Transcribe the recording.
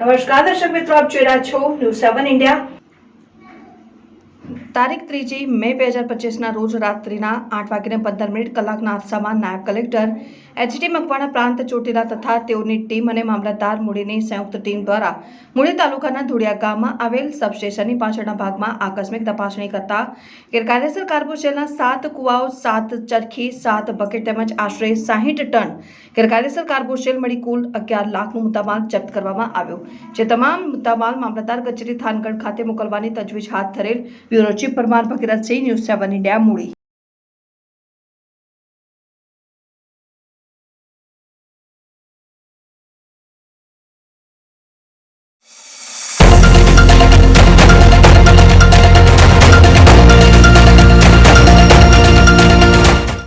નમસ્કાર, દર્શક મિત્રો, આપ જોઈ રહ્યા છો ન્યૂઝ સેવન ઇન્ડિયા તારીખ ત્રીજી મે બે હજાર પચીસના રોજ રાત્રિના આઠ વાગીને પંદર મિનિટ કલાકના અરસામાં નાયબ કલેક્ટર એચડી મકવાણા પ્રાંત ચોટીલા તથા તેઓની ટીમ અને મામલતદાર મૂડીની સંયુક્ત ટીમ દ્વારા મૂડી તાલુકાના ધુડિયા ગામમાં આવેલ સબસ્ટેશનની પાછળના ભાગમાં આકસ્મિક તપાસણી કરતા ગેરકાયદેસર કાર્બોશેલના સાત કુવાઓ, સાત ચરખી, સાત બકેટ તેમજ આશરે સાહીઠ ટન ગેરકાયદેસર કાર્બોશેલ મળી કુલ અગિયાર લાખનો મુદ્દામાલ જપ્ત કરવામાં આવ્યો. જે તમામ મુદ્દામાલ મામલતદાર કચેરી થાનગઢ ખાતે મોકલવાની તજવીજ હાથ ધરેલ bureau chief Parmar Bhagirathsinh, news સેવનની ડેમ મૂડી.